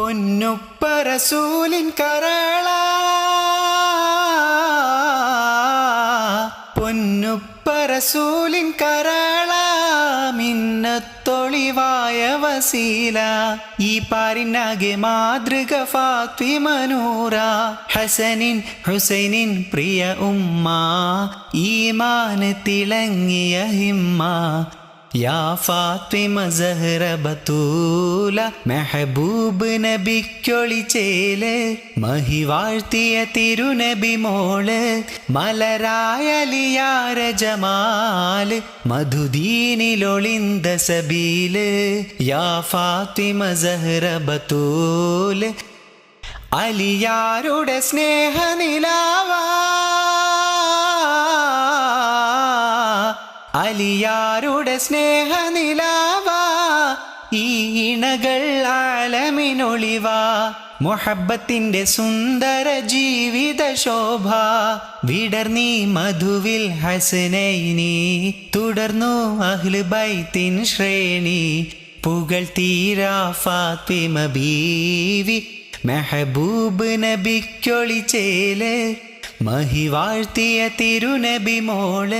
പൊന്നുപ്പ റസൂലിൻ കരള. പൊന്നുപ്പറസൂലിൻ കരള മിന്നത്തൊളിവായ വസീല. ഈ പാരിനാകെ മാതൃക ഫാത്തിമനൂറ ഹസനിൻ ഹുസൈനിൻ പ്രിയ ഉമ്മ. ഈമാന് തിളങ്ങിയ ഹിമ്മ. യാ ഫാത്തിമ സഹ്റ ബത്തൂല മെഹബൂബ് നബിക്കൊളിച്ചേൽ മഹിവാഴ്ത്തിയ തിരുനബി മോൾ മലരായലിയാര ജമാൽ മധുദീനിലൊളിന്ത സബീൽ യാ ഫാത്തിമ സഹ്റ ബത്തൂൽ അലിയാരുടെ സ്നേഹനിലാവാ. അലിയാരുടെ സ്നേഹനിലാവ ഈ ഇണകൾ ആലമിനൊളിവ. മൊഹബത്തിന്റെ സുന്ദര ജീവിത ശോഭ വിടർന്നീ മധുവിൽ ഹസനൈനി തുടർന്നു അഹ്ലുബൈത്തിൻ ശ്രേണി പുകൾ തീരാ ഫാത്തിമ ബീവി. മെഹബൂബ് നബിക്കൊളിച്ചേൽ മഹിവാഴ്ത്തിയ തിരുനബി മോൾ.